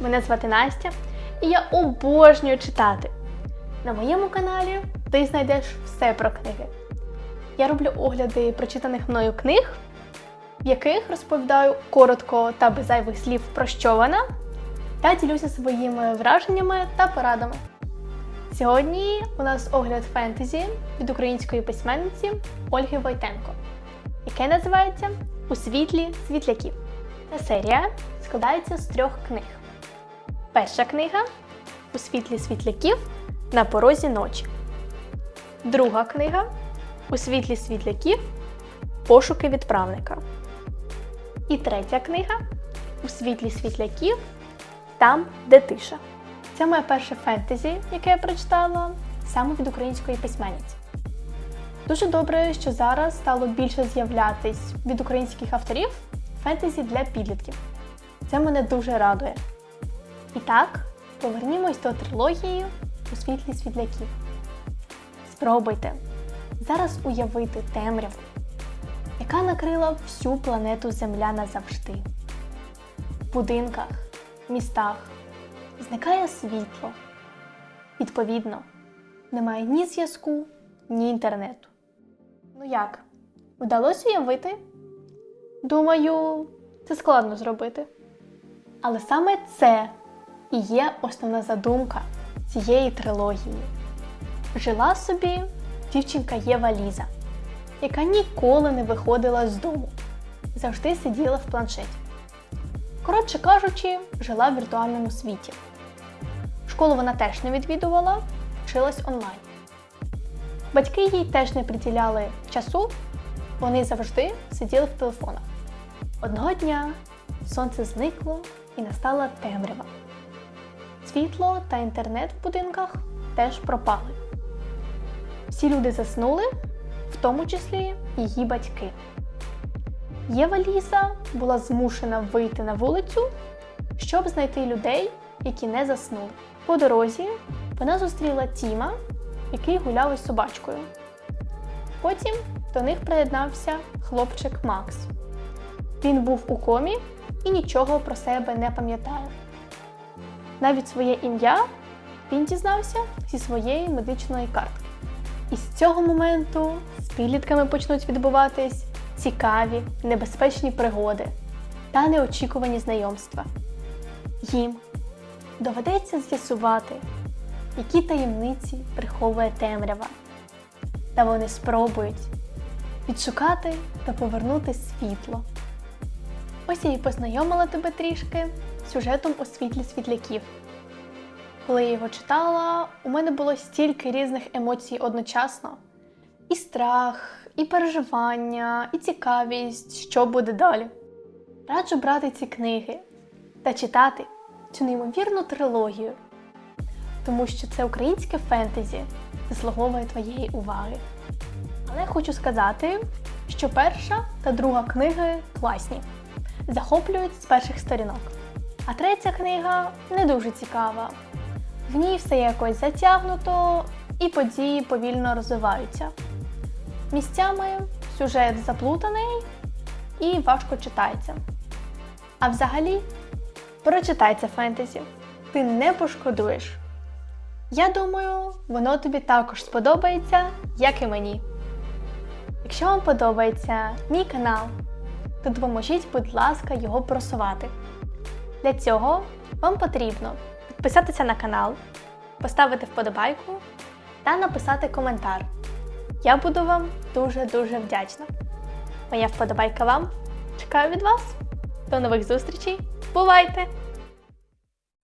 Мене звати Настя, і я обожнюю читати. На моєму каналі ти знайдеш все про книги. Я роблю огляди прочитаних мною книг, в яких розповідаю коротко та без зайвих слів про що вона, та ділюся своїми враженнями та порадами. Сьогодні у нас огляд фентезі від української письменниці Ольги Войтенко, яке називається У світлі світляків. Ця серія складається з трьох книг. Перша книга У світлі світляків на порозі ночі. Друга книга У світлі світляків Пошуки відправника. І третя книга У світлі світляків Там, де тиша. Це моє перше фентезі, яке я прочитала саме від української письменниці. Дуже добре, що зараз стало більше з'являтись від українських авторів фентезі для підлітків. Це мене дуже радує. І так, повернімось до трилогії у світлі світляків. Спробуйте зараз уявити темряву, яка накрила всю планету Земля назавжди. В будинках, містах зникає світло. Відповідно, немає ні зв'язку, ні інтернету. Ну як? Вдалося уявити? Думаю, це складно зробити. Але саме це і є основна задумка цієї трилогії. Жила собі дівчинка Єва Ліза, яка ніколи не виходила з дому, завжди сиділа в планшеті. Коротше кажучи, жила в віртуальному світі. Школу вона теж не відвідувала, вчилась онлайн. Батьки їй теж не приділяли часу, вони завжди сиділи в телефонах. Одного дня сонце зникло і настала темрява. Світло та інтернет в будинках теж пропали. Всі люди заснули, в тому числі її батьки. Єва Ліза була змушена вийти на вулицю, щоб знайти людей, які не заснули. По дорозі вона зустріла Тіма, який гуляв із собачкою. Потім до них приєднався хлопчик Макс. Він був у комі і нічого про себе не пам'ятає. Навіть своє ім'я він дізнався зі своєї медичної картки. І з цього моменту з підлітками почнуть відбуватись цікаві, небезпечні пригоди та неочікувані знайомства. Їм доведеться з'ясувати, які таємниці приховує темрява, та вони спробують відшукати та повернути світло. Ось я і познайомила тебе трішки сюжетом у світлі світляків. Коли я його читала, у мене було стільки різних емоцій одночасно: і страх, і переживання, і цікавість, що буде далі. Раджу брати ці книги та читати цю неймовірну трилогію, тому що це українське фентезі заслуговує твоєї уваги. Але хочу сказати, що перша та друга книги класні, захоплюють з перших сторінок. А третя книга не дуже цікава. В ній все якось затягнуто і події повільно розвиваються. Місцями сюжет заплутаний і важко читається. А взагалі, прочитай це фентезі. Ти не пошкодуєш. Я думаю, воно тобі також сподобається, як і мені. Якщо вам подобається мій канал, то допоможіть, будь ласка, його просувати. Для цього вам потрібно підписатися на канал, поставити вподобайку та написати коментар. Я буду вам дуже-дуже вдячна. Моя вподобайка вам. Чекаю від вас. До нових зустрічей. Бувайте!